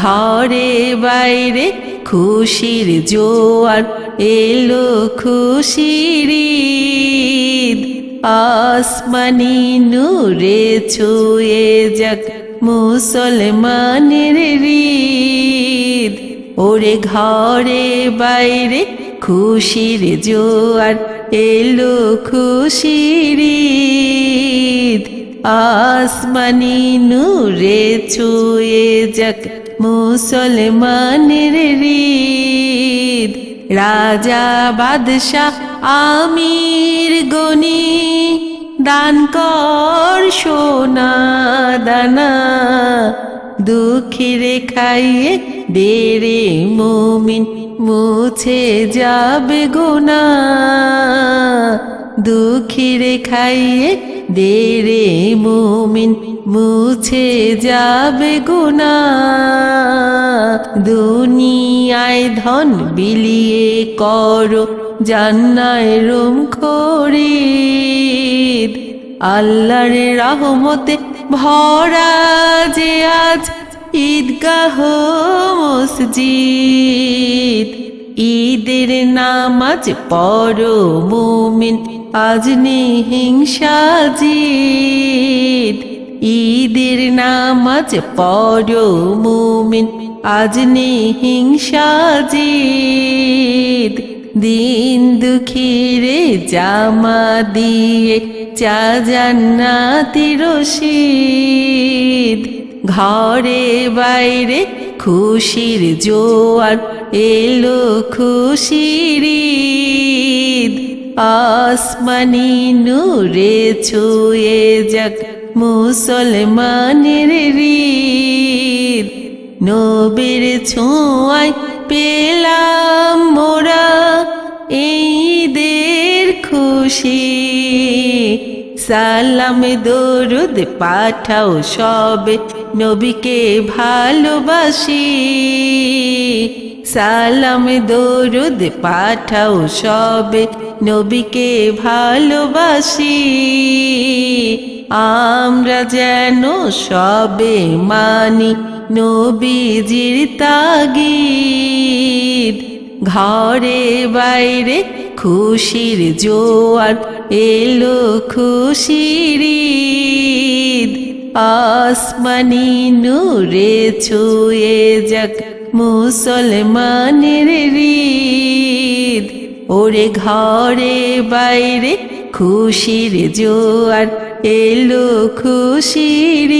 ঘরে বাইরে খুশির জোয়ার, এলো খুশির। আসমানি নূরে ছুঁয়ে যাক মুসলমানের হৃদ ওরে ঘরে বাইরে খুশির জোয়ার, এলো খুশির। আসমানি নূরে ছুঁয়ে যাক মুসলমানের হৃদ রাজা বাদশাহ আমির গনি দান কর সোনা দানা দুঃখীরে খাইয়ে দেরে মুমিন, মুছে যাবে গোনা। দুঃখীরে খাইয়ে দেরে মুমিন মুছে যাবে গুনা দুনিয়ায় ধন বিলিয়ে করো, জান্নায় রুম খরিদ। আল্লাহর রহমতে ভরা যে আজ ঈদগাহ মসজিদ। ঈদের নামাজ পড়ো মুমিন, আজ হিংসা জিদ। ঈদের নামাজ পড়ো মুমিন, আজ হিংসা জিদ। দিন দুঃখীরে জামা দিয়ে, চা জান্নাতি রশিদ। ঘরে বাইরে খুশির জোয়ার, এলো খুশির। আসমানি নূরে ছুঁয়ে যাক মুসলমানের হৃদ নবীর ছোঁয়ায় পেলাম মোরা ঈদের খুশি সালাম, দরুদ পাঠাও সবে নবীকে ভালোবাসি। সালাম, দরুদ পাঠাও সবে নবীকে ভালোবাসি। আমরা যেন সবে মানি নবীজির তাগিদ। ঘরে বাইরে খুশির জোয়ার, এলো খুশির। আসমানি নূরে ছুঁয়ে যাক মুসলমানের হৃদ ওরে ঘরে বাইরে খুশির জোয়ার, এলো খুশির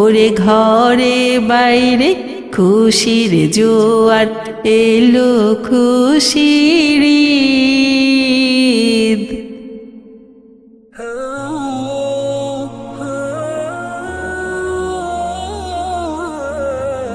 ওরে ঘরে বাইরে খুশির জোয়ার এলো খুশির